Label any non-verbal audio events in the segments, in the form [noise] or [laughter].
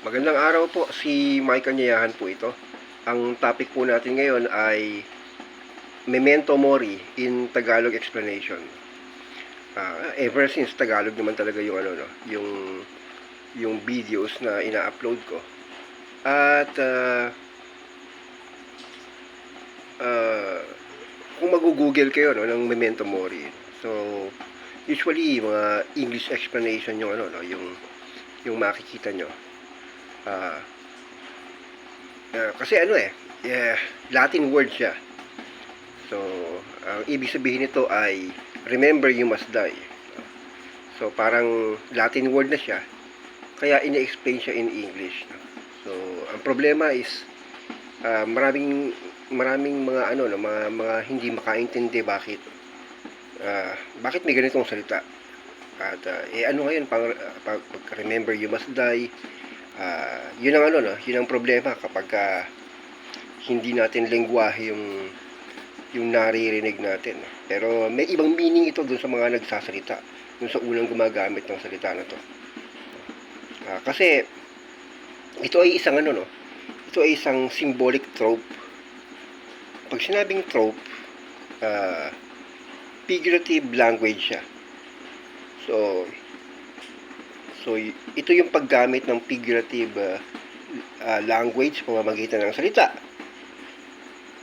Magandang araw po, si Mike Kanyayahan po ito. Ang topic po natin ngayon ay Memento Mori in Tagalog explanation. Ah, ever since Tagalog naman talaga yung ano no, yung yung videos na ina-upload ko. At ah, ah, kung mag-google kayo no ng Memento Mori. So usually mga English explanation yung ano no, yung yung makikita nyo. Ah, ah, kasi ano eh, yeah, Latin word siya. So, ang ibig sabihin nito ay remember you must die. So, parang Latin word na siya. Kaya ina-explain siya in English. So, ang problema is ah, maraming maraming mga ano no, mga, mga hindi makaintindi bakit ah, bakit may ganitong salita. At ah, eh ano ngayon pang, pag, pag remember you must die. Ah, yun ang ano no, yun ang problema kapag ah, hindi natin lengguwahe yung yung naririnig natin. Pero may ibang meaning ito dun sa mga nagsasalita, dun sa unang gumagamit ng salita na to. Ah, kasi ito ay isang ano no, ito ay isang symbolic trope. Pag sinabing trope, ah, figurative language siya. So, so ito yung paggamit ng figurative uh, uh, language pamamagitan ng salita.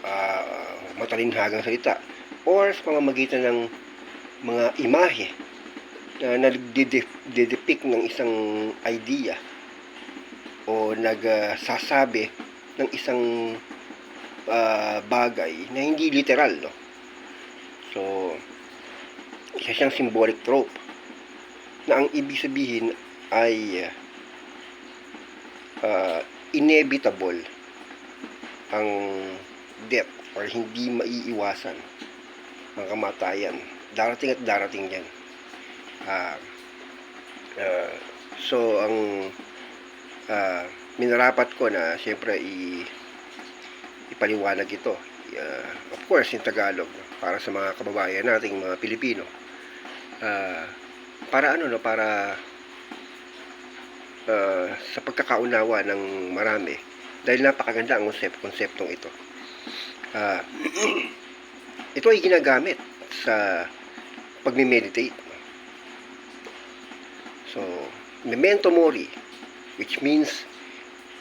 Uh, matalinhagang salita. Or sa pamamagitan ng mga imahe na nagdedepict ng isang idea o nagsasabi ng isang uh, bagay na hindi literal, no? So, isa siyang symbolic trope na ang ibig sabihin ay uh, inevitable ang death or hindi maiiwasan ang kamatayan. Darating at darating yan. Ah, ah, so, ang uh, minarapat ko na siyempre i, ipaliwanag ito. Ah, of course, in Tagalog para sa mga kababayan nating mga Pilipino. Ah, para ano no, para ah, sa pagkakaunawa ng marami dahil napakaganda ang konsep konseptong ito. Ah, [clears throat] ito ay ginagamit sa pagme-meditate. So, memento mori, which means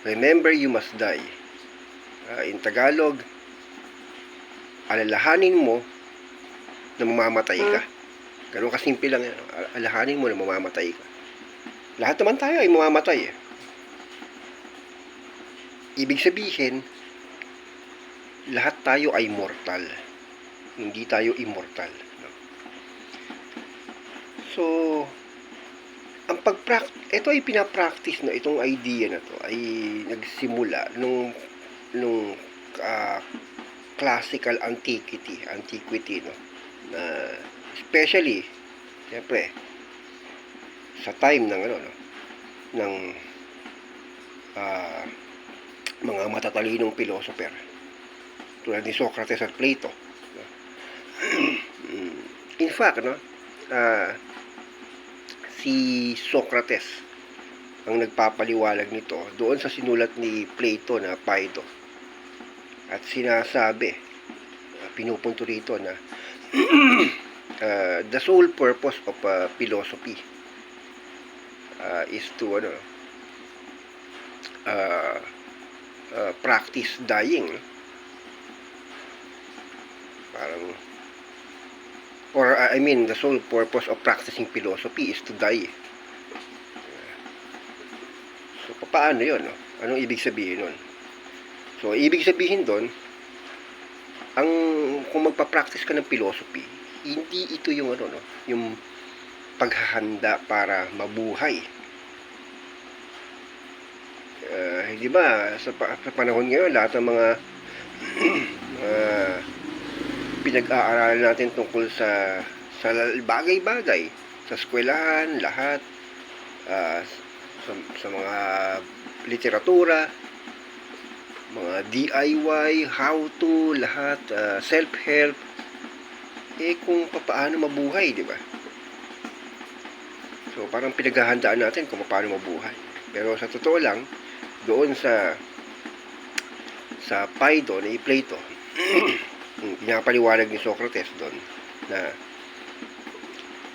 remember you must die. Ah, in Tagalog, alalahanin mo na mamamatay ka. Ganun kasimple lang yan. Al- Alalahanin mo na mamamatay ka. Lahat naman tayo ay mamamatay. eh. Ibig sabihin, lahat tayo ay mortal. Hindi tayo immortal. So, ang pag ito ay pinapractice no itong idea na to ay nagsimula nung nung ah, classical antiquity antiquity no na especially siyempre sa time ng ano no? Ng ah, mga matatalinong philosopher. Tulad ni Socrates at Plato. [clears throat] In fact no? Ah, si Socrates ang nagpapaliwalag nito doon sa sinulat ni Plato na Phaedo. At sinasabi uh, pinupunto rito na uh, [clears throat] the sole purpose of uh, philosophy uh, is to ano uh, uh, practice dying. Parang or uh, I mean the sole purpose of practicing philosophy is to die. So paano yun no? anong ibig sabihin nun? So ibig sabihin doon ang kung magpa-practice ka ng philosophy hindi ito yung ano no? Yung paghahanda para mabuhay. Uh, di ba sa, sa panahon ngayon lahat ng mga uh, [clears throat] pinag-aaralan natin tungkol sa sa bagay-bagay sa eskwelahan lahat ah, sa, sa mga literatura mga DIY how to lahat ah, self-help. Eh kung paano mabuhay di ba so parang pinaghahandaan natin kung paano mabuhay pero sa totoo lang doon sa sa Phaedo ni Plato [clears throat] pinapaliwanag ni Socrates doon na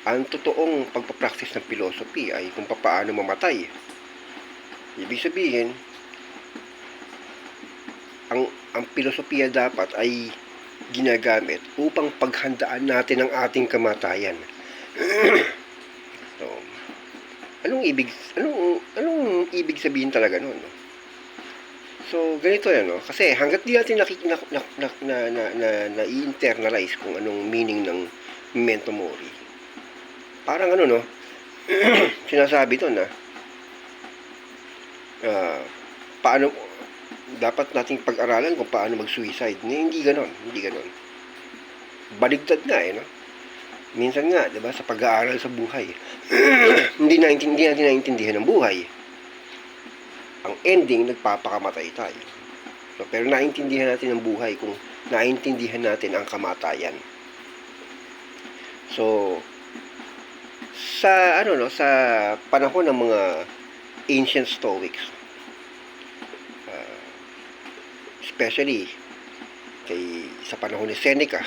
ang totoong pagpapractice ng philosophy ay kung paano mamatay. Ibig sabihin, ang ang filosofiya dapat ay ginagamit upang paghandaan natin ang ating kamatayan. [clears throat] anong ibig anong anong ibig sabihin talaga noon? No? So, ganito yan, no? Kasi hanggat di natin nakik na, na, na, na, na, na, na internalize kung anong meaning ng memento mori. Parang ano, no? [clears throat] Sinasabi to na ah, paano dapat nating pag-aralan kung paano mag-suicide. Hindi, hindi ganon. Hindi ganon. Baligtad nga eh, no? Minsan nga, di ba, sa pag-aaral sa buhay, [clears throat] hindi, na, hindi natin naintindihan ng buhay. Ang ending, nagpapakamatay tayo. So, pero naintindihan natin ang buhay kung naintindihan natin ang kamatayan. So, sa ano no, sa panahon ng mga ancient Stoics, uh, especially kay sa panahon ni Seneca,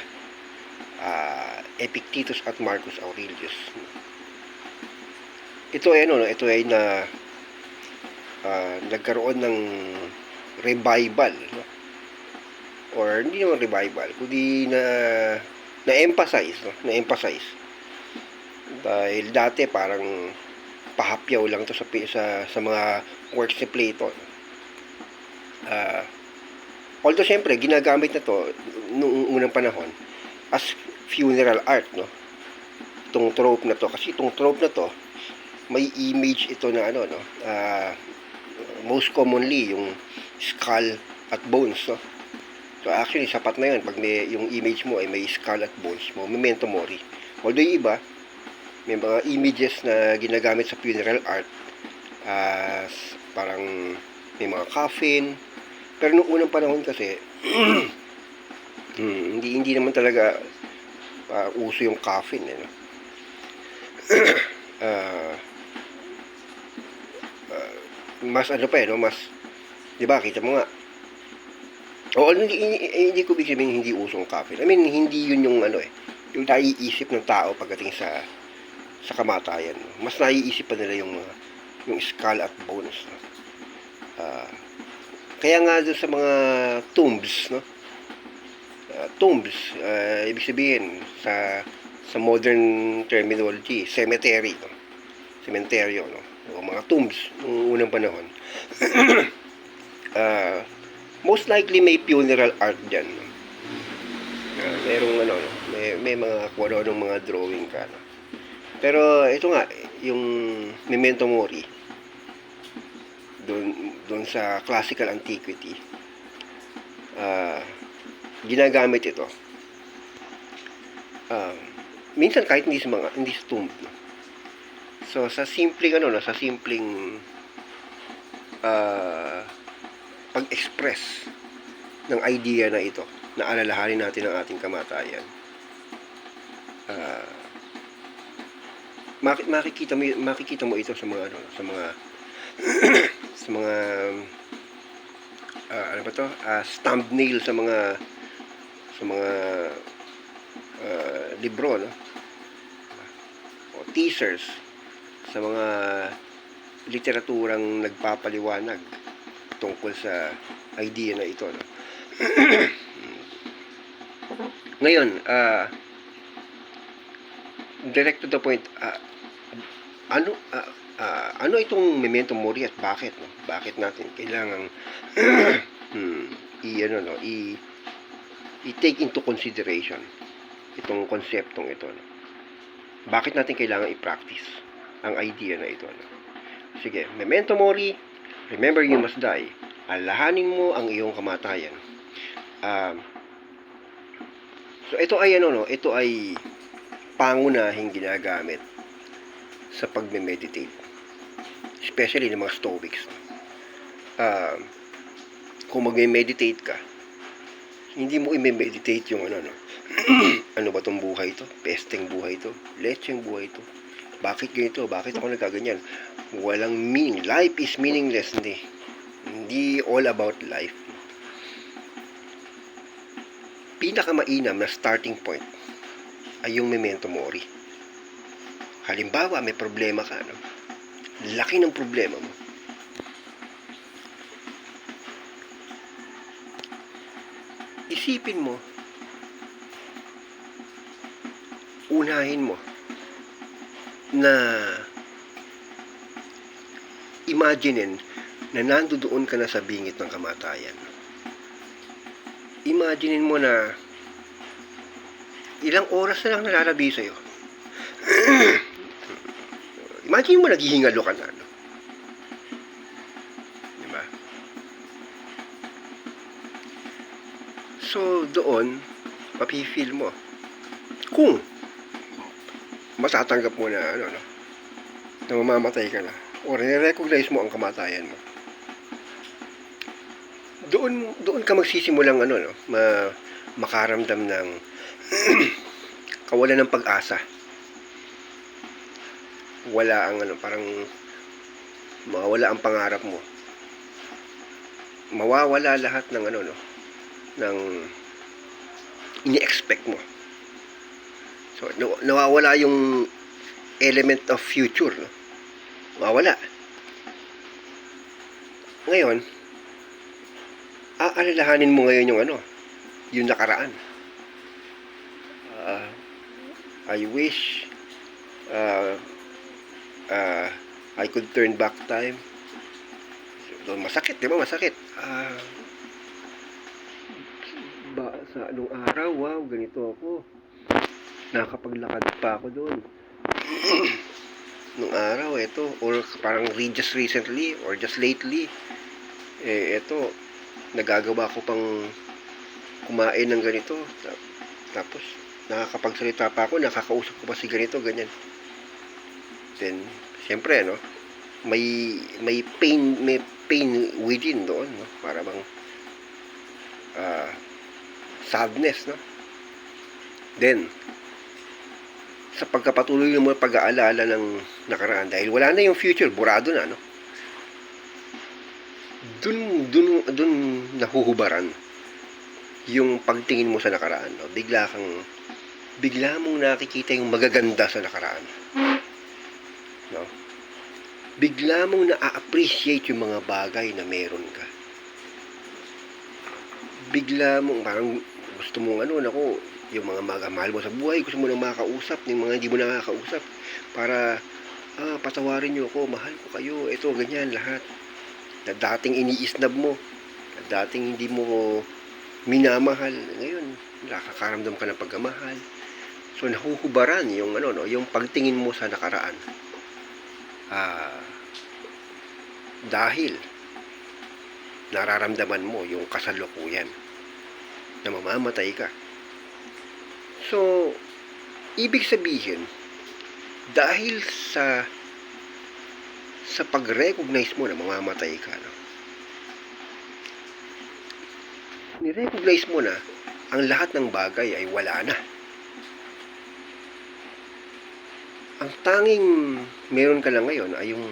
uh, Epictetus at Marcus Aurelius. Ito ay ano, no, ito ay na ah, nagkaroon ng revival, no? Or hindi naman revival, kundi na na-emphasize, no? Na-emphasize. Dahil dati parang pahapyaw lang to sa sa sa mga works ni Plato. no? Ah, although syempre ginagamit na to noong unang panahon as funeral art, no? Itong trope na to. Kasi itong trope na to may image ito na ano no? Ah, most commonly yung skull at bones no? So actually sapat na yun. Pag may, yung image mo ay may skull at bones mo memento mori. Although iba may mga images na ginagamit sa funeral art as parang may mga coffin. Pero nung unang panahon kasi [clears throat] hmm, hindi hindi naman talaga ah, uso yung coffin eh, no? [clears throat] Ah, mas ano pa eh, no? Mas, di ba, kita mo nga. O, hindi, hindi, hindi ko big sabihin hindi usong coffin. I mean, hindi yun yung ano eh, yung naiisip ng tao pagdating sa sa kamatayan. no? Mas naiisip pa nila yung yung skull at bones. No? Ah, kaya nga doon sa mga tombs, no? Ah, tombs, ah, ibig sabihin sa sa modern terminology, cemetery, no? Cementerio, no? O mga tombs noong unang panahon. Ah, [clears throat] most likely may funeral art diyan. No? Ah, merong ano, no? may, may mga kung ano mga drawing ka. No? Pero ito nga, yung Memento Mori, doon doon sa classical antiquity, ah, ginagamit ito. Ah, minsan kahit hindi sa mga hindi sa tomb. So sa simpleng ano no, sa simpleng ah, pag-express ng idea na ito na alalahanin natin ang ating kamatayan. Ah, maki- makikita mo makikita mo ito sa mga ano sa mga [clears throat] sa mga ah, ano ba to? Ah, thumbnail sa mga sa mga ah, libro no o teasers sa mga literaturang nagpapaliwanag tungkol sa idea na ito no? [clears throat] ngayon ah direct to the point ah, ano ah, ah, ano itong memento mori at bakit no? bakit natin kailangan [clears throat] hmm, i ano no i i-take into consideration itong konseptong ito no? bakit natin kailangan i-practice ang idea na ito no? sige memento mori remember you must die alahanin mo ang iyong kamatayan um, so ito ay ano no ito ay pangunahing ginagamit sa pagme-meditate. Especially ng mga Stoics. Ah, kung magme-meditate ka, hindi mo i-meditate yung ano, no? [clears throat] ano ba tong buhay to? Pesteng buhay to? Lecheng buhay to? Bakit ganito? Bakit ako nagkaganyan? Walang meaning. Life is meaningless. Hindi. hindi all about life. Pinakamainam na starting point ay yung memento mori. Halimbawa, may problema ka, no? Laki ng problema mo. Isipin mo, unahin mo na imaginein na nandoon ka na sa bingit ng kamatayan. Imaginein mo na ilang oras na lang nalalabi sa'yo. [clears throat] Imagine mo naghihingalo ka na. No? Diba? So, doon, mapifeel mo. Kung matatanggap mo na, ano, no, na mamamatay ka na, or nire-recognize mo ang kamatayan mo, doon, doon ka magsisimulang, ano, no, ma, makaramdam ng [clears throat] kawalan ng pag-asa. Wala ang, ano, parang, mawala ang pangarap mo. Mawawala lahat ng, ano, no, ng ini-expect mo. So, naw- nawawala yung element of future, no? Mawawala. Ngayon, aalalahanin mo ngayon yung ano, yung nakaraan. Ah, I wish uh, uh, I could turn back time. So, masakit, di ba? Masakit. Ba, sa anong araw, wow, ganito ako. Nakapaglakad pa ako doon. [clears throat] Nung araw, ito, or parang just recently, or just lately, eh, ito, nagagawa ko pang kumain ng ganito. Ta- Tapos, nakakapagsalita pa ako, nakakausap ko pa si ganito, ganyan. Then, siyempre, no, may, may pain, may pain within doon, no, para bang, ah, sadness, no? Then, sa pagkapatuloy mo pag-aalala ng nakaraan dahil wala na yung future, burado na, no? Dun, dun, dun nahuhubaran yung pagtingin mo sa nakaraan, no? Bigla kang, bigla mong nakikita yung magaganda sa nakaraan. No? Bigla mong na-appreciate yung mga bagay na meron ka. Bigla mong, parang gusto mong ano, nako, yung mga mga mahal mo sa buhay, gusto mo nang makakausap, yung mga hindi mo nakakausap, para, ah, patawarin niyo ako, mahal ko kayo, ito, ganyan, lahat. Na dating iniisnab mo, na dating hindi mo minamahal, ngayon, nakakaramdam ka ng pagmamahal. So, nahuhubaran yung, ano, no, yung pagtingin mo sa nakaraan. Ah, dahil, nararamdaman mo yung kasalukuyan na mamamatay ka. So, ibig sabihin, dahil sa sa pag-recognize mo na mamamatay ka, no? ni-recognize mo na ang lahat ng bagay ay wala na. Ang tanging meron ka lang ngayon ay yung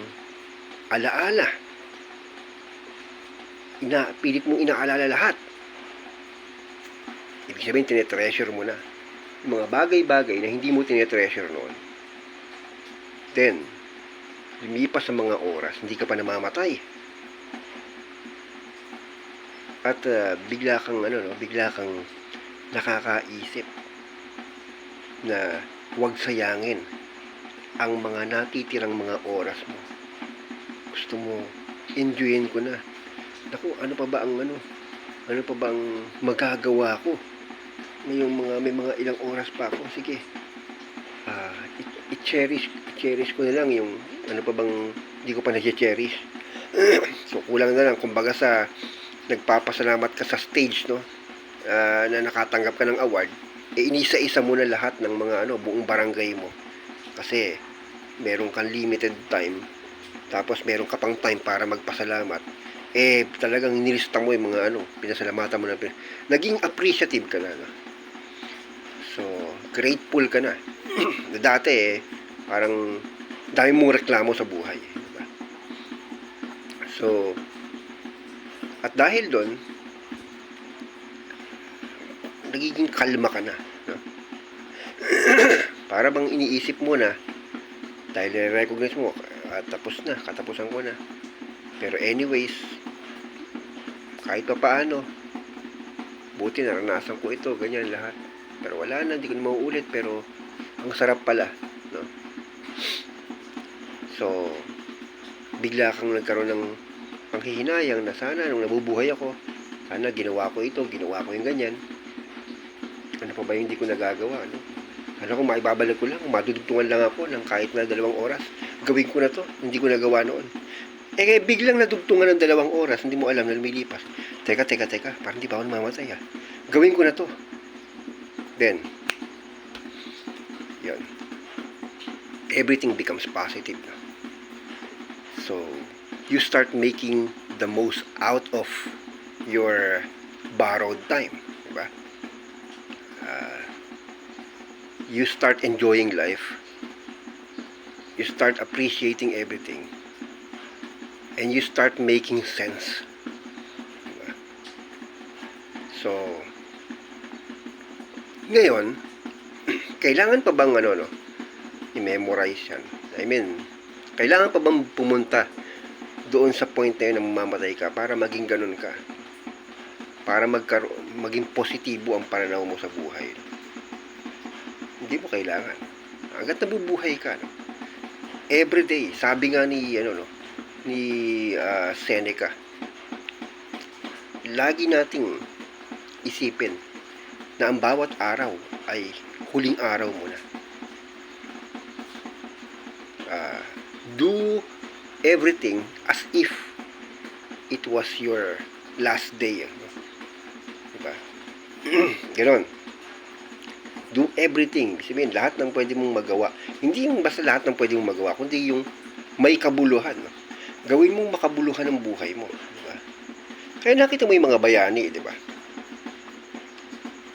alaala. Ina, pilit mong inaalala lahat. Ibig sabihin, tinetreasure mo na. Yung mga bagay-bagay na hindi mo tinetreasure noon. Then, lumipas sa mga oras, hindi ka pa namamatay. At ah, bigla kang ano no, bigla kang nakakaisip na huwag sayangin ang mga natitirang mga oras mo. Gusto mo enjoyin ko na. Naku, ano pa ba ang ano? Ano pa ba ang magagawa ko? Ngayong mga may mga ilang oras pa ako. Sige. I- i-cherish, i-cherish ko na lang yung ano pa bang hindi ko pa na-cherish. [clears throat] so kulang na lang kumbaga sa nagpapasalamat ka sa stage no ah, na nakatanggap ka ng award eh inisa-isa mo na lahat ng mga ano buong barangay mo kasi meron kang limited time tapos meron ka pang time para magpasalamat eh talagang nilista mo yung mga ano pinasalamatan mo na naging appreciative ka na no? So grateful ka [clears throat] na dati eh parang dami mong reklamo sa buhay di ba? so At dahil doon, nagiging kalma ka na. No? [clears throat] Para bang iniisip mo na, dahil nire-recognize mo, ah, tapos na, katapusan ko na. Pero anyways, kahit pa paano, buti naranasan ko ito, ganyan lahat. Pero wala na, hindi ko na mauulit, pero ang sarap pala. No? So, bigla kang nagkaroon ng panghihinayang na sana nung nabubuhay ako, sana ginawa ko ito, ginawa ko yung ganyan. Ano pa ba yung hindi ko nagagawa, no? Ano kung maibabalik ko lang, madudugtungan lang ako ng kahit na dalawang oras, gawin ko na to, hindi ko nagawa noon. Eh kaya biglang nadugtungan ng dalawang oras, hindi mo alam na lumilipas. Teka, teka, teka, parang di ba ako namamatay ah. Gawin ko na to. Then, yun. Everything becomes positive. So, you start making the most out of your borrowed time. Diba? Uh, you start enjoying life. You start appreciating everything. And you start making sense. Diba? So, ngayon, [clears throat] kailangan pa bang ano, no? I-memorize yan. I mean, kailangan pa bang pumunta doon sa point na yun na mamamatay ka para maging ganun ka? Para magkaro maging positibo ang pananaw mo sa buhay. Hindi mo kailangan. Hanggat nabubuhay ka, no? Every sabi nga ni, ano, no, ni ah, Seneca, lagi nating isipin na ang bawat araw ay huling araw mo na. Ah, do everything as if it was your last day. Ano? Diba? [clears throat] Ganon. Do everything. Ibig Sabihin, lahat ng pwede mong magawa. Hindi yung basta lahat ng pwede mong magawa, kundi yung may kabuluhan. No? Gawin mong makabuluhan ng buhay mo. Diba? Kaya nakita mo yung mga bayani, di ba?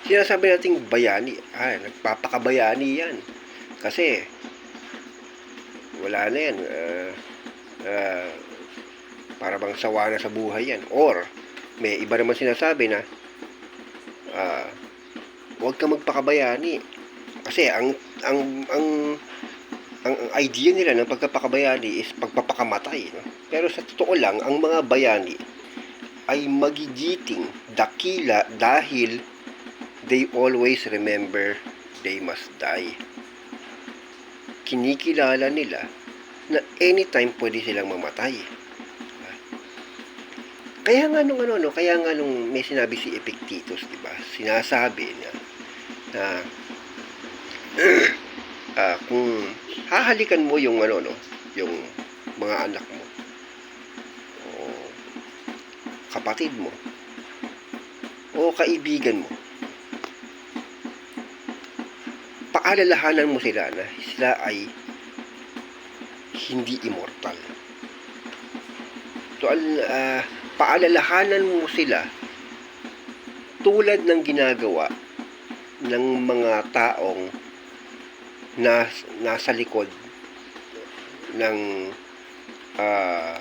Sinasabi nating bayani, ah, nagpapakabayani yan. Kasi, wala na yan. ah, ah, para bang sawa na sa buhay yan. Or, may iba naman sinasabi na, ah, huwag ka magpakabayani. Kasi, ang, ang, ang, ang, ang idea nila ng pagkapakabayani is pagpapakamatay. No? Pero sa totoo lang, ang mga bayani ay magigiting, dakila dahil they always remember they must die. Kinikilala nila na anytime pwede silang mamatay. Kaya nga nung ano, no, kaya nga nung may sinabi si Epictetus, di ba? Sinasabi na na [clears throat] ah, kung hahalikan mo yung ano no, yung mga anak mo o kapatid mo o kaibigan mo paalalahanan mo sila na sila ay hindi immortal. So, ah, paalalahanan mo sila tulad ng ginagawa ng mga taong nas, nasa likod ng ah,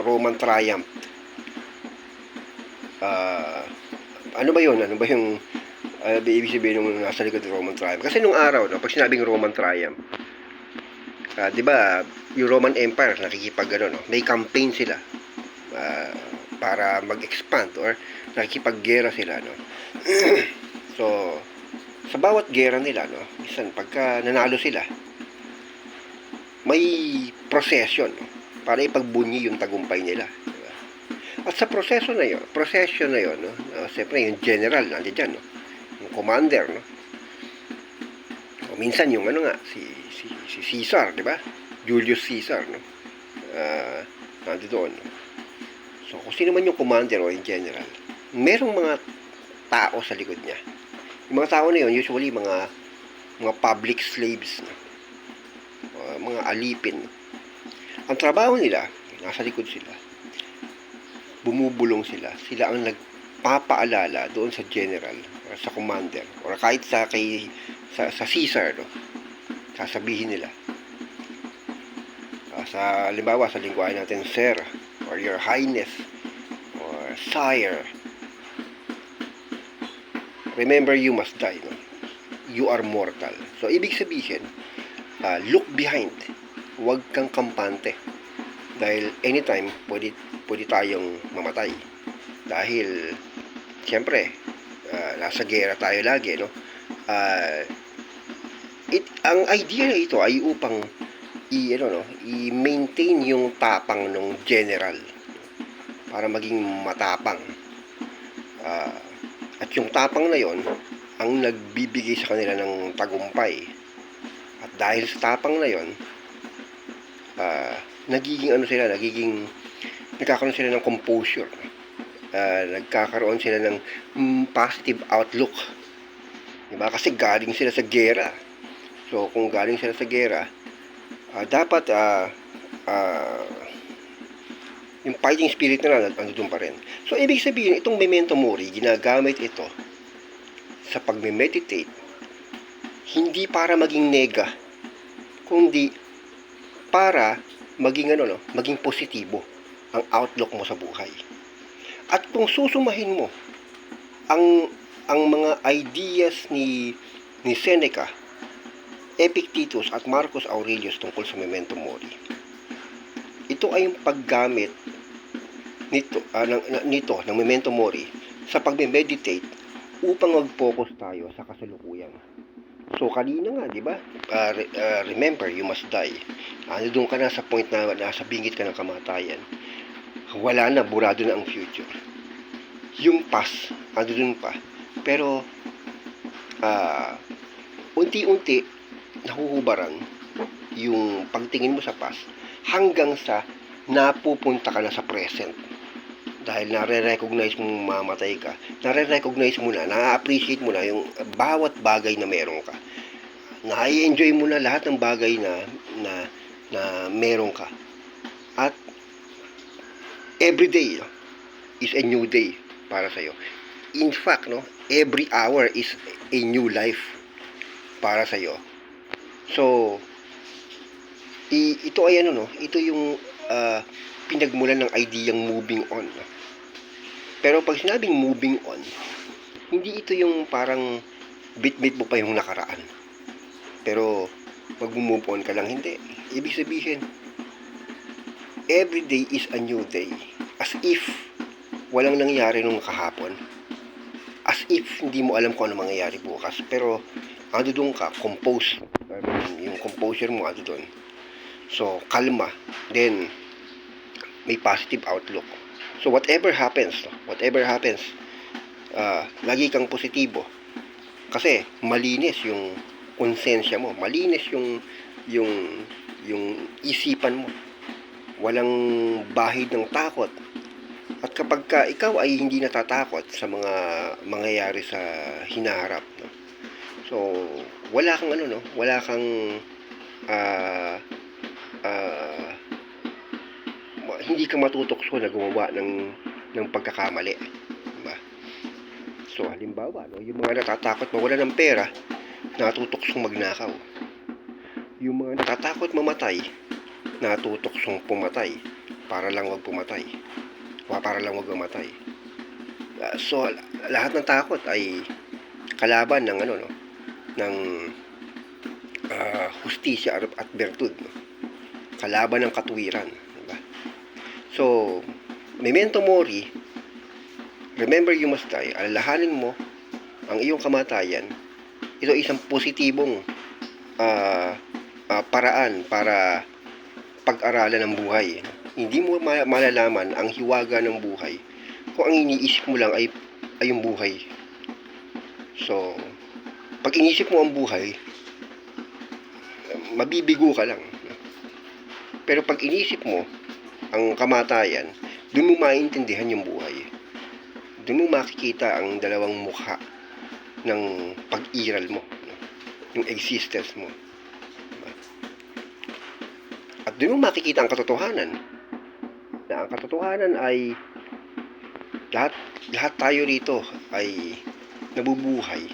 Roman Triumph. Ah, ano ba yun? Ano ba yung uh, ibig sabihin nung nasa likod ng Roman Triumph? Kasi nung araw, no, pag sinabing Roman Triumph, ah, di ba, yung Roman Empire, nakikipag, ano, no, may campaign sila ah, para mag-expand or nakikipaggera sila, no. [clears throat] so, sa bawat gera nila, no, minsan, pagka nanalo sila, may procession, no, para ipagbunyi yung tagumpay nila. di ba? At sa proseso na yon, procession na yon, no, uh, siyempre yung general nandiyan no, commander, no. O minsan yung ano nga, si si, si Caesar, di ba? Julius Caesar, no. Uh, nandito doon. No? So, kung sino man yung commander o yung general, merong mga tao sa likod niya. Yung mga tao na yun, usually mga mga public slaves, no? Uh, mga alipin. Ang trabaho nila, nasa likod sila, bumubulong sila. Sila ang nagpapaalala doon sa general sa commander or kahit sa kay sa, sa Caesar no sasabihin nila Ah, sa halimbawa sa lingwahe natin sir or your highness o Sire, remember you must die. No? You are mortal. So, ibig sabihin, ah, look behind. Huwag kang kampante. Dahil anytime, pwede, pwede tayong mamatay. Dahil, siyempre, ah, nasa gera tayo lagi, no? Ah, it, ang idea na ito ay upang i, ano, no, i-maintain yung tapang ng general para maging matapang. Ah, at yung tapang na yon ang nagbibigay sa kanila ng tagumpay. At dahil sa tapang na yon, ah, nagiging ano sila, nagiging nagkakaroon sila ng composure. Ah, nagkakaroon sila ng mm, positive outlook. Diba? Kasi galing sila sa gera. So, kung galing sila sa gera, ah, dapat ah, ah, yung fighting spirit nila nandun pa rin. So, ibig sabihin, itong memento mori, ginagamit ito sa pagme-meditate, hindi para maging nega, kundi para maging ano no, maging positibo ang outlook mo sa buhay. At kung susumahin mo ang ang mga ideas ni ni Seneca, Epictetus at Marcus Aurelius tungkol sa memento mori. Ito ay yung paggamit nito ah, ng, nito ng memento mori sa pagme-meditate upang mag-focus tayo sa kasalukuyan. So kanina nga, 'di ba? Ah, re- ah, remember, you must die. Ano doon ka na sa point na nasa bingit ka ng kamatayan. Wala na, burado na ang future. Yung past, ano doon pa. Pero ah unti-unti nahuhubaran yung pagtingin mo sa past hanggang sa napupunta ka na sa present dahil nare-recognize mo mamatay ka, nare-recognize mo na, na-appreciate mo na yung bawat bagay na meron ka. Na-enjoy mo na lahat ng bagay na na na meron ka. Every day is a new day para sa In fact, no, every hour is a new life para sa So, i, ito ay ano no, ito yung ah, pinagmulan ng ideyang moving on. Pero pag sinabing moving on, hindi ito yung parang bit-bit mo pa yung nakaraan. Pero mag-move on ka lang, hindi. Ibig sabihin, every day is a new day. As if walang nangyari nung kahapon. As if hindi mo alam kung ano mangyayari bukas. Pero ano doon ka, compose. I mean, yung composure mo ano doon. So, kalma. Then, may positive outlook. So, whatever happens, whatever happens, ah, lagi kang positibo. Kasi, malinis yung konsensya mo. Malinis yung, yung, yung isipan mo. Walang bahid ng takot. At kapag ka ikaw ay hindi natatakot sa mga mangyayari sa hinaharap, no? So, wala kang ano, no? Wala kang ah, ma- hindi ka matutokso na gumawa ng ng pagkakamali. Diba? So, halimbawa, no, yung mga natatakot mawala ng pera, natutoksong magnakaw. Yung mga natatakot mamatay, natutoksong pumatay para lang wag pumatay. Para lang wag mamatay. Ah, so, lahat ng takot ay kalaban ng ano, no, ng ah, hustisya at bertud. No? Kalaban ng katuwiran. Diba? So, memento mori, remember you must die, alalahanin mo ang iyong kamatayan, ito isang positibong ah, ah, paraan para pag-aralan ng buhay. Hindi mo ma- malalaman ang hiwaga ng buhay kung ang iniisip mo lang ay, ay yung buhay. So, pag inisip mo ang buhay, mabibigo ka lang. Pero pag inisip mo ang kamatayan, doon mo maintindihan yung buhay. Doon mo makikita ang dalawang mukha ng pag-iral mo, yung existence mo. At doon mo makikita ang katotohanan. Ang katotohanan ay lahat lahat tayo rito ay nabubuhay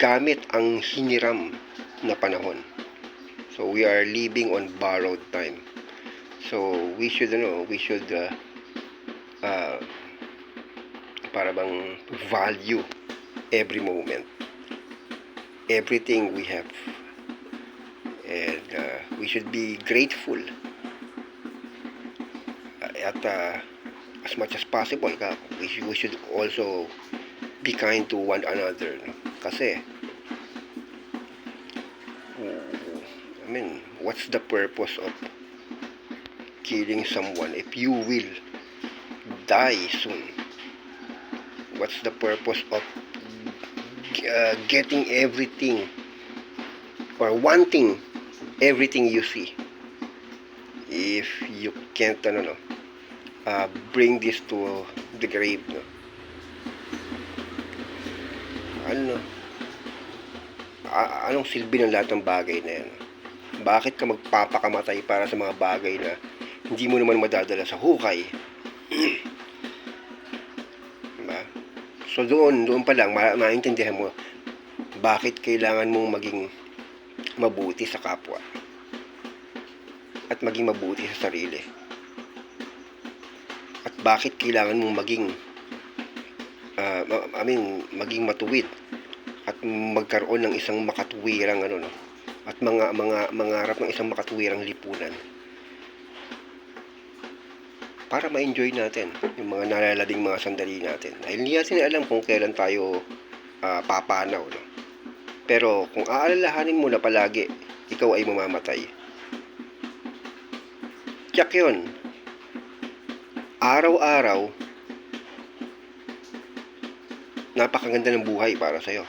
gamit ang hiniram na panahon. So we are living on borrowed time. So we should ano, we should uh, ah, para bang value every moment everything we have and uh, we should be grateful Uh, at uh, as much as possible ka, we, should, also be kind to one another no? kasi I mean what's the purpose of killing someone if you will die soon? What's the purpose of uh, getting everything or wanting everything you see? If you can't ano no uh, bring this to the grave no? Ano? A- anong silbi ng lahat ng bagay na yan? Bakit ka magpapakamatay para sa mga bagay na hindi mo naman madadala sa hukay? [clears throat] Diba? so doon doon pa lang ma- maintindihan mo bakit kailangan mong maging mabuti sa kapwa at maging mabuti sa sarili at bakit kailangan mong maging ma- I mean maging matuwid at magkaroon ng isang makatuwirang ano no? At mga mga mangarap ng isang makatuwirang lipunan. Para ma-enjoy natin yung mga nalalading mga sandali natin. Dahil hindi natin alam kung kailan tayo ah, papanaw no? pero kung aalalahanin mo na palagi ikaw ay mamamatay. Tiyak yun araw-araw napakaganda ng buhay para sa'yo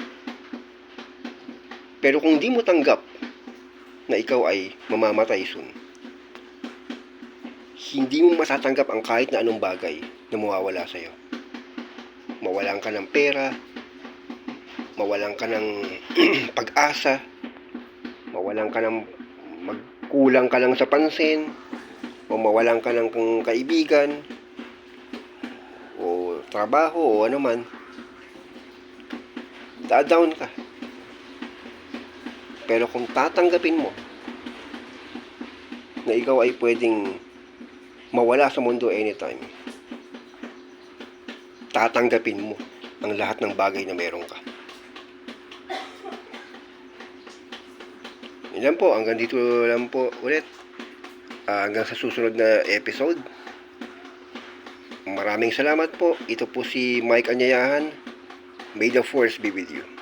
pero kung di mo tanggap na ikaw ay mamamatay soon hindi mo matatanggap ang kahit na anong bagay na mawawala sa'yo. Mawalan ka ng pera, mawalan ka ng [clears throat] pag-asa, mawalan ka ng magkulang ka lang sa pansin, o mawalan ka ng kaibigan, trabaho, o ano man, da-down ka. Pero kung tatanggapin mo na ikaw ay pwedeng mawala sa mundo anytime, tatanggapin mo ang lahat ng bagay na meron ka. Yan po, hanggang dito lang po ulit. Ah, hanggang sa susunod na episode. Maraming salamat po. Ito po si Mike Anyayahan. May the force be with you.